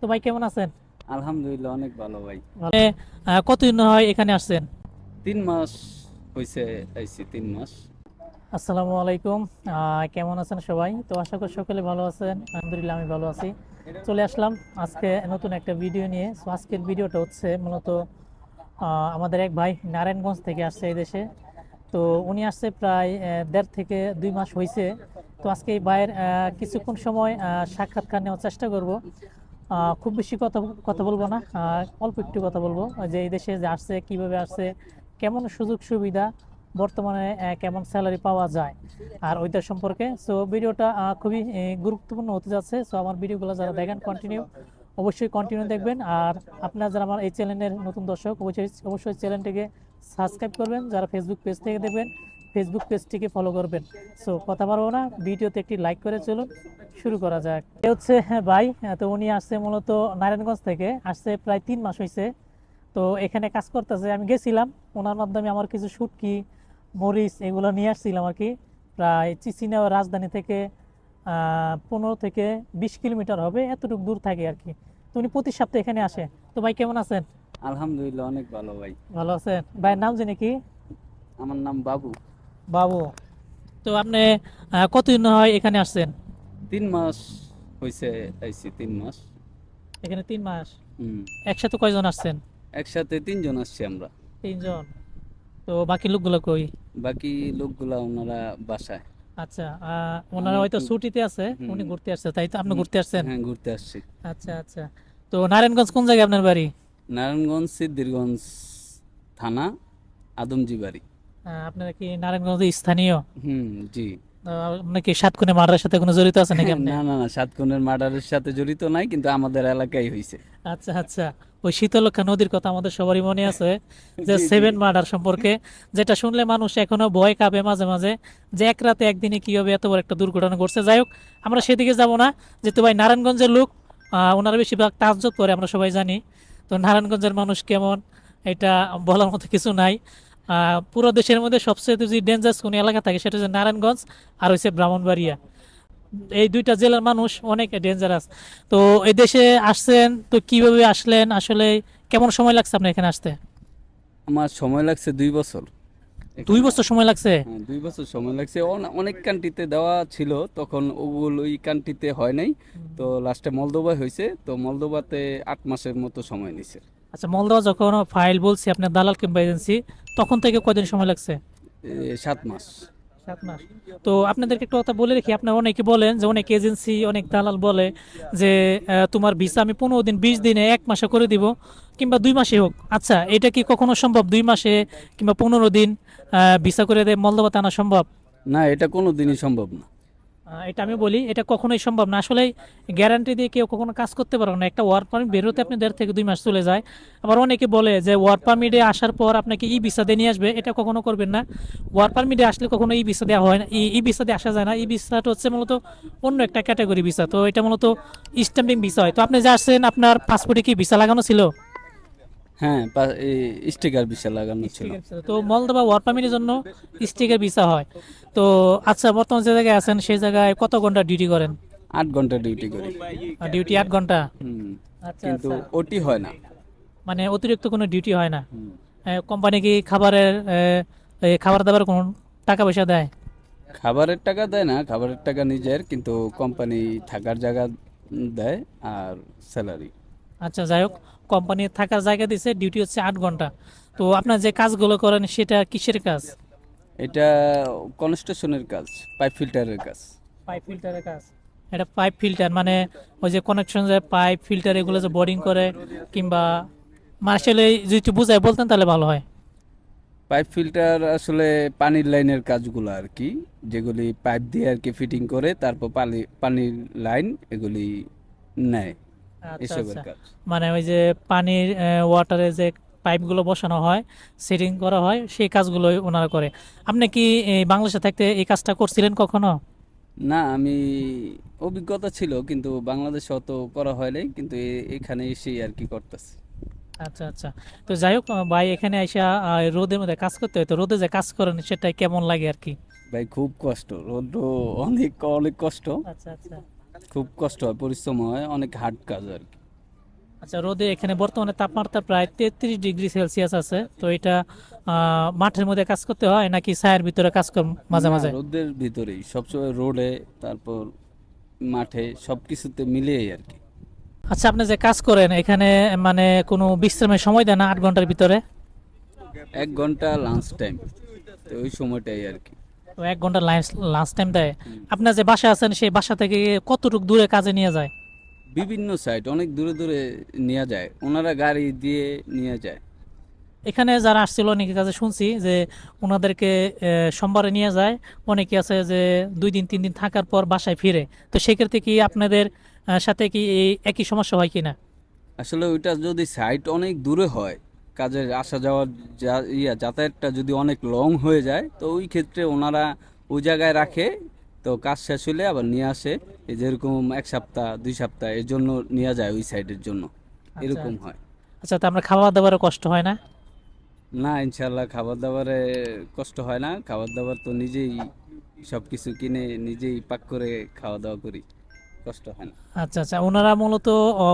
তো ভাই কেমন আছেন? আলহামদুলিল্লাহ অনেক ভালো ভাই। কতদিন হয় এখানে আসছেন? তিন মাস হয়েছে আইছি তিন মাস। আসসালামু আলাইকুম। কেমন আছেন সবাই? তো আশা করি সকলে ভালো আছেন। আলহামদুলিল্লাহ আমি ভালো আছি। চলে আসলাম আজকে নতুন একটা ভিডিও নিয়ে। সো আজকের ভিডিওটা হচ্ছে মূলত আমাদের এক ভাই নারায়ণগঞ্জ থেকে আসছে এই দেশে। তো উনি আসছে প্রায় দেড় থেকে দুই মাস হয়েছে তো আজকে এই ভাইয়ের কিছুক্ষণ সময় সাক্ষাৎকার নেওয়ার চেষ্টা করব। খুব বেশি কথা কথা বলব না অল্প একটু কথা বলব, যে এই দেশে যে আসছে, কীভাবে আসছে, কেমন সুযোগ সুবিধা, বর্তমানে কেমন স্যালারি পাওয়া যায়, আর ওইটার সম্পর্কে। সো ভিডিওটা খুবই গুরুত্বপূর্ণ হতে যাচ্ছে। সো আমার ভিডিওগুলো যারা দেখেন কন্টিনিউ অবশ্যই কন্টিনিউ দেখবেন। আর আপনারা যারা আমার এই চ্যানেলের নতুন দর্শক, অবশ্যই অবশ্যই চ্যানেলটিকে সাবস্ক্রাইব করবেন। যারা ফেসবুক পেজ থেকে দেখবেন ফেসবুক পেজটিকে ফলো করবেন। সো কথা পারব না ভিডিওতে একটি লাইক করে চলুন শুরু করা যাক। এ হচ্ছে হ্যাঁ ভাই তো উনি আসছে মূলত নারায়ণগঞ্জ থেকে আসছে প্রায় তিন মাস হয়েছে তো এখানে কাজ করতেছে আমি গেছিলাম ওনার মাধ্যমে আমার কিছু শুটকি মরিচ এগুলো নিয়ে আসছিলাম আর কি। প্রায় চিচিনা রাজধানী থেকে পনেরো থেকে বিশ কিলোমিটার হবে এতটুকু দূর থাকে আর কি। তো উনি প্রতি সপ্তাহে এখানে আসে। তো ভাই কেমন আছেন? আলহামদুলিল্লাহ অনেক ভালো ভাই। ভালো আছেন? ভাইয়ের নাম জানি কি? আমার নাম বাবু। বাবু তো আপনি কতদিন হয় এখানে আসছেন? তিন মাস হয়েছে আইছি তিন মাস। এখানে তিন মাস? হুম। একসাথে কয়জন আসছেন? একসাথে তিনজন আসছি আমরা। তিনজন। তো বাকি লোকগুলো কই? বাকি লোকগুলা ওনারা বাসায়। আচ্ছা ওনারা হয়তো ছুটিতে আছে উনি ঘুরতে আসছে তাই তো আপনি ঘুরতে আসছেন? হ্যাঁ ঘুরতে আসছি। আচ্ছা আচ্ছা। তো নারায়ণগঞ্জ কোন জায়গায় আপনার বাড়ি? নারায়ণগঞ্জ সিদ্ধিরগঞ্জ থানা আদমজি বাড়ি। আপনারা কি নারায়ণগঞ্জের স্থানীয়? হুম জি। আপনি কি সাতক্ষণে মারার সাথে কোনো জড়িত আছে নাকি আপনি? না না না সাতক্ষণের মার্ডারের সাথে জড়িত নাই কিন্তু আমাদের এলাকায় হয়েছে আচ্ছা আচ্ছা। ওই শীতলক্ষা নদীর কথা আমাদের সবারই মনে আছে যে। সেভেন মার্ডার সম্পর্কে। যেটা শুনলে মানুষ এখনও ভয় কাঁপে মাঝে মাঝে যে এক রাতে একদিনে কি হবে এত বড় একটা দুর্ঘটনা ঘটছে। যাই হোক আমরা সেদিকে যাব না। যেহেতু ভাই নারায়ণগঞ্জের লোক আহ, ওনারা বেশিরভাগ তাজ্জব করে আমরা সবাই জানি। তো নারায়ণগঞ্জের মানুষ কেমন এটা বলার মতো কিছু নাই। পুরো দেশের মধ্যে সবচেয়ে যে ডেঞ্জারাস কোন এলাকা থাকে সেটা হচ্ছে নারায়ণগঞ্জ আর হচ্ছে ব্রাহ্মণবাড়িয়া। এই দুইটা জেলার মানুষ অনেক ডেঞ্জারাস তো এই দেশে আসছেন তো কীভাবে আসলেন? আসলে কেমন সময় লাগছে আপনার এখানে আসতে? আমার সময় লাগছে দুই বছর। দুই বছর সময় লাগছে? হ্যাঁ, দুই বছর সময় লাগছে। অন- অনেক কান্ট্রিতে দেওয়া ছিল তখন ওগুলো ওই কান্ট্রিতে হয় নাই। তো লাস্টে মলদোবায় হয়েছে তো মলদোবাতে আট মাসের মতো সময় নিছে। আচ্ছা মলদা যখন ফাইল বলছি আপনার দালাল কিংবা এজেন্সি তখন থেকে কয়দিন সময় লাগছে? সাত মাস। সাত মাস। তো আপনাদেরকে একটা কথা বলে রেখি আপনারা অনেকে বলেন যে অনেক এজেন্সি অনেক দালাল বলে যে তোমার ভিসা আমি পনেরো দিন বিশ দিনে এক মাসে করে দিব কিংবা দুই মাসে হোক। আচ্ছা এটা কি কখনো সম্ভব? দুই মাসে কিংবা পনেরো দিন ভিসা করে দেয় মলদোবাতে আনা সম্ভব? না এটা কোনো দিনই সম্ভব না। এটা আমি বলি, এটা কখনোই সম্ভব না। আসলে গ্যারান্টি দিয়ে কেউ কখনো কাজ করতে পারবে না। একটা ওয়ার্ক পারমিট বেরোতে আপনি দেড় থেকে দুই মাস চলে যায়। আবার অনেকে বলে যে ওয়ার্ক পারমিটে আসার পর আপনাকে ই ভিসা দিয়ে নিয়ে আসবে, এটা কখনো করবেন না। ওয়ার্ক পারমিটে আসলে কখনো ই ভিসা দেওয়া হয় না, ই ভিসা দিয়ে আসা যায় না। ই ভিসাটা হচ্ছে মূলত অন্য একটা ক্যাটাগরি ভিসা তো এটা মূলত স্ট্যাম্পিং ভিসা হয়। তো আপনি যে আসছেন, আপনার পাসপোর্টে কি ভিসা লাগানো ছিল? হ্যাঁ স্টিকার বিষয় লাগানো ছিল। তো মলদোবা ওয়ার্ক পারমিটের জন্য স্টিকের ভিসা হয়। তো আচ্ছা বর্তমান যে জায়গায় আছেন সেই জায়গায় কত ঘণ্টা ডিউটি করেন? আট ঘণ্টা ডিউটি করি। ডিউটি আট ঘণ্টা? হুম, আচ্ছা কিন্তু আচ্ছা। ওটি হয় না। মানে অতিরিক্ত কোনো ডিউটি হয় না। কোম্পানি কি খাবারের খাবার দাবার কোনো টাকা পয়সা দেয়? খাবারের টাকা দেয় না খাবারের টাকা নিজের কিন্তু কোম্পানি থাকার জায়গা দেয় আর স্যালারি আচ্ছা যাই হোক। কোম্পানি থাকার জায়গা দিছে ডিউটি হচ্ছে আট ঘণ্টা। তো আপনার যে কাজগুলো করেন সেটা কিসের কাজ? এটা কনস্ট্রাকশনের কাজ পাইপ ফিল্টারের কাজ। পাইপ ফিল্টারের কাজ। এটা পাইপ ফিল্টার মানে ওই যে কানেকশন যে পাইপ ফিল্টার এগুলো যে বোরিং করে কিংবা মার্শালে যদি একটু বুঝায় বলতেন তাহলে ভালো হয়। পাইপ ফিল্টার আসলে পানির লাইনের কাজগুলো আর কি যেগুলি পাইপ দিয়ে আর কি ফিটিং করে তারপর পানি পানির লাইন এগুলি নেয়। এসবের আচ্ছা। কাজ। মানে ওই যে পানির ওয়াটারে যে পাইপগুলো বসানো হয় সেটিং করা হয় সেই কাজগুলো ওনারা করে। আপনি কি বাংলাদেশে থাকতে এই কাজটা করছিলেন কখনো? না আমি অভিজ্ঞতা ছিল কিন্তু বাংলাদেশে অত করা হয় নাই কিন্তু এখানে এসেই আর কি করতেছি। আচ্ছা আচ্ছা। তো যাই হোক ভাই এখানে আইসা রোদের মধ্যে কাজ করতে হয় তো রোদে যে কাজ করেন সেটাই কেমন লাগে আর কি? ভাই খুব কষ্ট। রোদ অনেক অনেক কষ্ট। আচ্ছা আচ্ছা। খুব কষ্ট হয় পরিশ্রম হয় অনেক হার্ড কাজ আর কি। আচ্ছা রোদে এখানে বর্তমানে তাপমাত্রা প্রায় তেত্রিশ ডিগ্রি সেলসিয়াস আছে তো এটা মাঠের মধ্যে কাজ করতে হয় নাকি ছায়ের ভিতরে কাজ কর মাঝে মাঝে? রোদের ভিতরেই সবসময় রোডে তারপর মাঠে সব কিছুতে মিলিয়েই আর কি। আচ্ছা আপনি যে কাজ করেন এখানে মানে কোনো বিশ্রামের সময় দেন না আট ঘণ্টার ভিতরে? এক ঘণ্টা লাঞ্চ টাইম তো ওই সময়টাই আর কি। এক ঘণ্টা লাঞ্চ টাইম দেয়। আপনার যে বাসা আছেন সেই বাসা থেকে কতটুকু দূরে কাজে নিয়ে যায়? বিভিন্ন সাইট অনেক দূরে দূরে নেওয়া যায়। ওনারা গাড়ি দিয়ে নিয়ে যায়। এখানে যারা আসছিল অনেকের কাছে শুনছি যে ওনাদেরকে সোমবারে নিয়ে যায়। অনেকে আছে যে দুই দিন তিন দিন থাকার পর বাসায় ফিরে। তো সেক্ষেত্রে কি আপনাদের সাথে কি এই একই সমস্যা হয় কিনা? আসলে ওইটা যদি সাইট অনেক দূরে হয় কাজের আসা যাওয়ার যা- ইয়া যাতায়াতটা যদি অনেক লং হয়ে যায় তো ওই ক্ষেত্রে ওনারা ওই জায়গায় রাখে তো কাজ শেষ হলে আবার নিয়ে আসে। যেরকম এক সপ্তাহ দুই সপ্তাহ এর জন্য নিয়ে যায় ওই সাইডের জন্য। এরকম হয়। আচ্ছা তো আমরা খাওয়া দাওয়ারও কষ্ট হয় না? না ইনশাল্লাহ খাবার দাবারে কষ্ট হয় না। খাবার দাবার তো নিজেই সব কিছু কিনে নিজেই পাক করে খাওয়া দাওয়া করি। কষ্ট হয় না। আচ্ছা আচ্ছা। ওনারা মূলত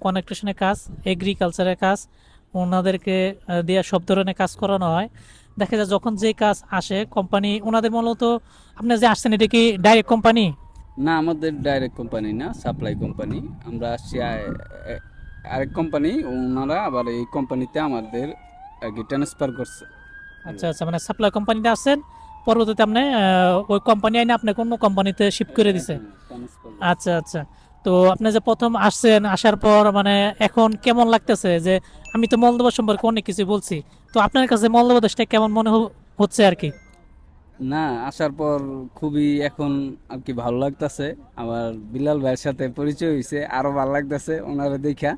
কনেকট্রেশনের কাজ এগ্রিকালচারের কাজ ওনাদেরকে দিয়ে সব ধরনের কাজ করানো হয়। দেখা যায় যখন যে কাজ আসে কোম্পানি ওনাদের মূলত আপনি যে আসছেন এটা কি ডাইরেক্ট কোম্পানি? না আমাদের ডাইরেক্ট কোম্পানি না সাপ্লাই কোম্পানি। আমরা আসছি আরেক কোম্পানি ওনারা আবার এই কোম্পানিতে আমাদের কি ট্রান্সফার করছে। আচ্ছা আচ্ছা মানে সাপ্লাই কোম্পানিতে আসছেন পরবর্তীতে আপনি ওই কোম্পানি আইনে আপনাকে অন্য কোম্পানিতে শিফট করে দিছে। আচ্ছা আচ্ছা। তো আপনি যে প্রথম আসছেন আসার পর মানে এখন কেমন লাগতেছে? যে আমি তো মলদোবা সম্পর্কে অনেক কিছু বলছি তো আপনার কাছে মলদোবা দেশটা কেমন মনে হচ্ছে আর কি? না আসার পর খুবই এখন আর কি ভালো লাগতেছে। আমার বিলাল ভাইয়ের সাথে পরিচয় হয়েছে আরও ভালো লাগতেছে ওনারা দেখা।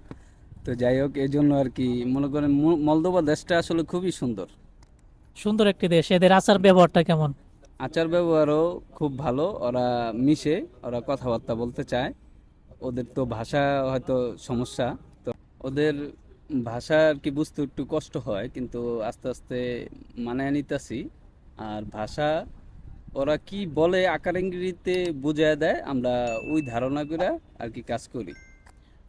তো যাই হোক এই জন্য আর কি মনে করেন মলদোবা দেশটা আসলে খুবই সুন্দর। সুন্দর একটি দেশ এদের আচার ব্যবহারটা কেমন? আচার ব্যবহারও খুব ভালো ওরা মিশে ওরা কথাবার্তা বলতে চায়। ওদের তো ভাষা হয়তো সমস্যা। তো ওদের ভাষা আর কি বুঝতে একটু কষ্ট হয় কিন্তু আস্তে আস্তে মানায় নিতেছি। আর ভাষা ওরা কি বলে আকার ইঙ্গিতে বুঝায় দেয় আমরা ওই ধারণা করে আর কি কাজ করি।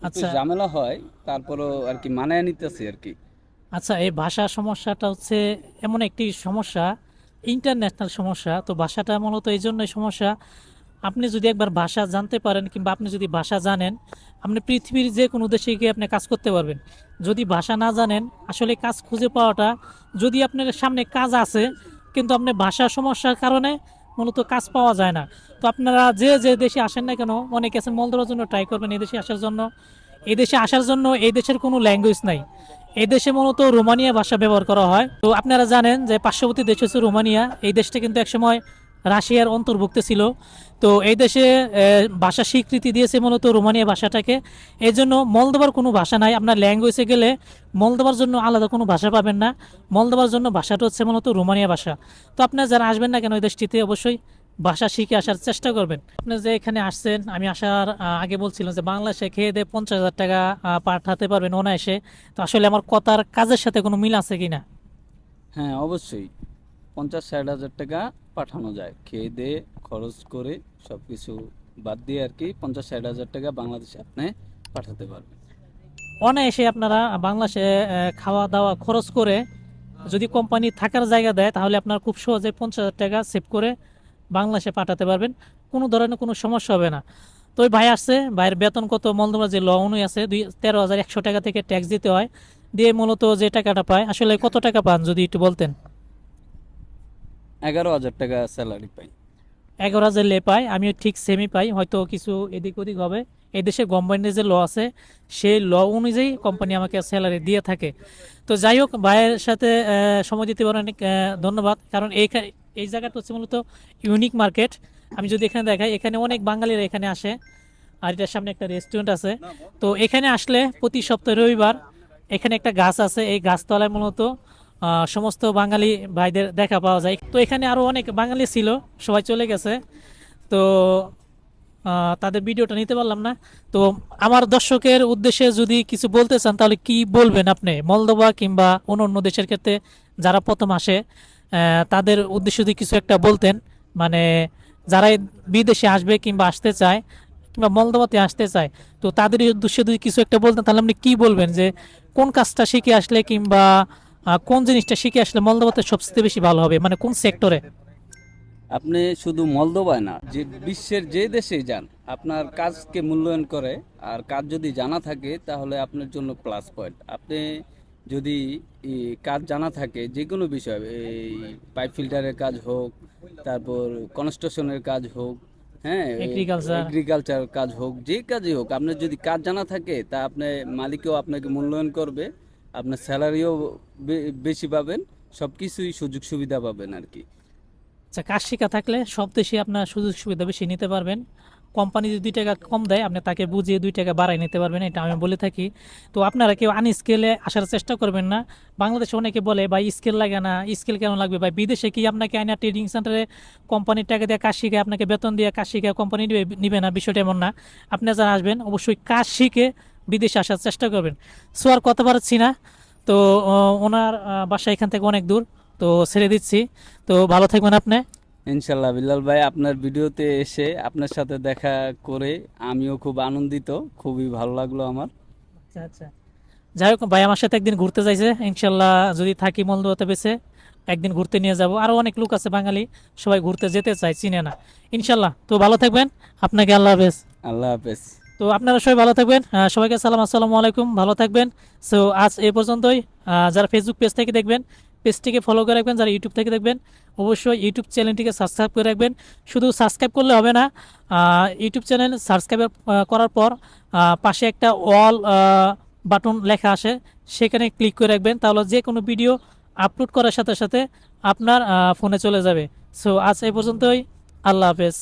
আচ্ছা। ঝামেলা হয় তারপরও আর কি মানায় নিতেছি আর কি। আচ্ছা এই ভাষা সমস্যাটা হচ্ছে এমন একটি সমস্যা ইন্টারন্যাশনাল সমস্যা। তো ভাষাটা মূলত এই জন্যই সমস্যা আপনি যদি একবার ভাষা জানতে পারেন কিংবা আপনি যদি ভাষা জানেন, আপনি পৃথিবীর যে কোনো দেশে গিয়ে আপনি কাজ করতে পারবেন। যদি ভাষা না জানেন, আসলে কাজ খুঁজে পাওয়াটা যদি আপনার সামনে কাজ আছে, কিন্তু আপনি ভাষা সমস্যার কারণে মূলত কাজ পাওয়া যায় না। তো আপনারা যে যে দেশে আসেন না কেন, অনেকে আছেন মলদোবার জন্য ট্রাই করবেন এই দেশে আসার জন্য। এই দেশে আসার জন্য এই দেশের কোনো ল্যাঙ্গুয়েজ নাই। এই দেশে মূলত রোমানিয়া ভাষা ব্যবহার করা হয়। তো আপনারা জানেন যে পার্শ্ববর্তী দেশ হচ্ছে রোমানিয়া। এই দেশটা কিন্তু একসময় রাশিয়ার অন্তর্ভুক্ত ছিল। তো এই দেশে ভাষা স্বীকৃতি দিয়েছে মূলত রোমানিয়া ভাষাটাকে। এই জন্য মলদোবার কোনো ভাষা নাই। আপনার ল্যাঙ্গুয়েজে গেলে মলদোবার জন্য আলাদা কোনো ভাষা পাবেন না। মলদোবার জন্য ভাষাটা হচ্ছে মূলত রোমানিয়া ভাষা। তো আপনারা যারা আসবেন না কেন ওই দেশটিতে, অবশ্যই ভাষা শিখে আসার চেষ্টা করবেন। আপনি যে এখানে আসছেন, আমি আসার আগে বলছিলাম যে বাংলাদেশে খেয়ে দিয়ে পঞ্চাশ হাজার টাকা পাঠাতে পারবেন অনায়াসে। তো আসলে আমার কথার কাজের সাথে কোনো মিল আছে কি না হ্যাঁ অবশ্যই। পঞ্চাশ ষাট হাজার টাকা পাঠানো যায়। খেয়ে দিয়ে খরচ করে সব কিছু বাদ দিয়ে আর কি পঞ্চাশ ষাট হাজার টাকা বাংলাদেশে আপনি পাঠাতে পারবেন। অনায়াসে আপনারা বাংলাদেশে খাওয়া দাওয়া খরচ করে যদি কোম্পানি থাকার জায়গা দেয়, তাহলে আপনার খুব সহজে পঞ্চাশ হাজার টাকা সেভ করে বাংলাদেশে পাঠাতে পারবেন। কোনো ধরনের কোনো সমস্যা হবে না। তো ওই ভাই আসছে, ভাইয়ের বেতন কত? মলদোবার যে ল আছে, দুই, তেরো হাজার একশো টাকা থেকে ট্যাক্স দিতে হয়। দিয়ে মূলত যে টাকাটা পায়, আসলে কত টাকা পান যদি একটু বলতেন? এগারো হাজার টাকা স্যালারি পাই। এগারো হাজার লে পাই, আমিও ঠিক সেমই পাই, হয়তো কিছু এদিক ওদিক হবে। এই দেশে গভর্নমেন্টের যে ল আছে, সেই ল অনুযায়ী কোম্পানি আমাকে স্যালারি দিয়ে থাকে। তো যাই হোক, ভাইয়ের সাথে সময় দিতে পারেন অনেক ধন্যবাদ। কারণ এই এই জায়গাটা হচ্ছে মূলত ইউনিক মার্কেট আমি যদি এখানে দেখাই, এখানে অনেক বাঙালিরা এখানে আসে। আর এটার সামনে একটা রেস্টুরেন্ট আছে। তো এখানে আসলে প্রতি সপ্তাহে রবিবার এখানে একটা গাছ আছে। এই গাছতলায় মূলত সমস্ত বাঙালি ভাইদের দেখা পাওয়া যায়। তো এখানে আরও অনেক বাঙালি ছিল, সবাই চলে গেছে। তো তাদের ভিডিওটা নিতে পারলাম না। তো আমার দর্শকের উদ্দেশ্যে যদি কিছু বলতে চান, তাহলে কি বলবেন আপনি? মলদোবা কিংবা অন্য অন্য দেশের ক্ষেত্রে যারা প্রথম আসে তাদের উদ্দেশ্যে যদি কিছু একটা বলতেন। মানে যারা এই বিদেশে আসবে কিংবা আসতে চায়, কিংবা মলদোবাতে আসতে চায়, তো তাদের উদ্দেশ্যে যদি কিছু একটা বলতেন, তাহলে আপনি কি বলবেন? যে কোন কাজটা শিখে আসলে কিংবা কোন জিনিসটা শিখে আসলে মলদোবাতে সবচেয়ে বেশি ভালো হবে? মানে কোন সেক্টরে? আপনি শুধু মলদোবায় না যে বিশ্বের যে দেশেই যান আপনার কাজকে মূল্যায়ন করে আর কাজ যদি জানা থাকে তাহলে আপনার জন্য প্লাস পয়েন্ট আপনি যদি কাজ জানা থাকে যে কোনো বিষয় এই পাইপ ফিল্টারের কাজ হোক তারপর কনস্ট্রাকশনের কাজ হোক হ্যাঁ. এগ্রিকালচার কাজ হোক যে কাজই হোক আপনার যদি কাজ জানা থাকে তা আপনি মালিকও আপনাকে মূল্যায়ন করবে আপনার স্যালারিও বেশি পাবেন সব কিছুই সুযোগ সুবিধা পাবেন আর কি। আচ্ছা কাজ শেখা থাকলে সব দেশে আপনার সুযোগ সুবিধা বেশি নিতে পারবেন। কোম্পানি যদি দুই টাকা কম দেয়, আপনি তাকে বুঝিয়ে দুই টাকা বাড়াই নিতে পারবেন, এটা আমি বলে থাকি। তো আপনারা কেউ আন স্কেলে আসার চেষ্টা করবেন না। বাংলাদেশে অনেকে বলে, ভাই, স্কেল লাগে না, স্কেল কেন লাগবে? ভাই, বিদেশে কি আপনাকে আইনা ট্রেডিং সেন্টারে কোম্পানির টাকা দিয়ে কাজ শিখে আপনাকে বেতন দিয়ে কাজ শিখে কোম্পানি নিবে না? বিষয়টা এমন না। আপনি যারা আসবেন, অবশ্যই কাজ শিখে বিদেশে আসার চেষ্টা করবেন। সো আর কথা পারছি না। তো ওনার বাসা এখান থেকে অনেক দূর। তো ছেড়ে দিচ্ছি। তো ভালো থাকবেন আপনি। ইনশাল্লাহ বিল্লাল ভাই আপনার ভিডিওতে এসে আপনার সাথে দেখা করে আমিও খুব আনন্দিত। খুবই ভালো লাগল আমার। আচ্ছা আচ্ছা। যাই হোক ভাই আমার সাথে একদিন ঘুরতে যাইছে। ইনশাল্লাহ যদি থাকি মলদোয়াতে বেছে একদিন ঘুরতে নিয়ে যাব। আরও অনেক লোক আছে বাঙালি সবাই ঘুরতে যেতে চায় চিনে না। ইনশাল্লাহ। তো ভালো থাকবেন। আপনাকে আল্লাহ হাফেজ। আল্লাহ হাফেজ। তো আপনারা সবাই ভালো থাকবেন। সবাইকে সালাম, আসসালামু আলাইকুম, ভালো থাকবেন। সো আজ এ পর্যন্তই। যারা ফেসবুক পেজ থেকে দেখবেন পেজটিকে ফলো করে রাখবেন, যারা ইউটিউব থেকে দেখবেন, অবশ্যই ইউটিউব চ্যানেলটিকে সাবস্ক্রাইব করে রাখবেন। শুধু সাবস্ক্রাইব করলে হবে না ইউটিউব চ্যানেল সাবস্ক্রাইব করার পর পাশে একটা অল বাটন লেখা আসে, সেখানে ক্লিক করে রাখবেন। তাহলে যে কোনো ভিডিও আপলোড করার সাথে সাথে আপনার ফোনে চলে যাবে। সো আজ এই পর্যন্তই। আল্লাহ হাফেজ।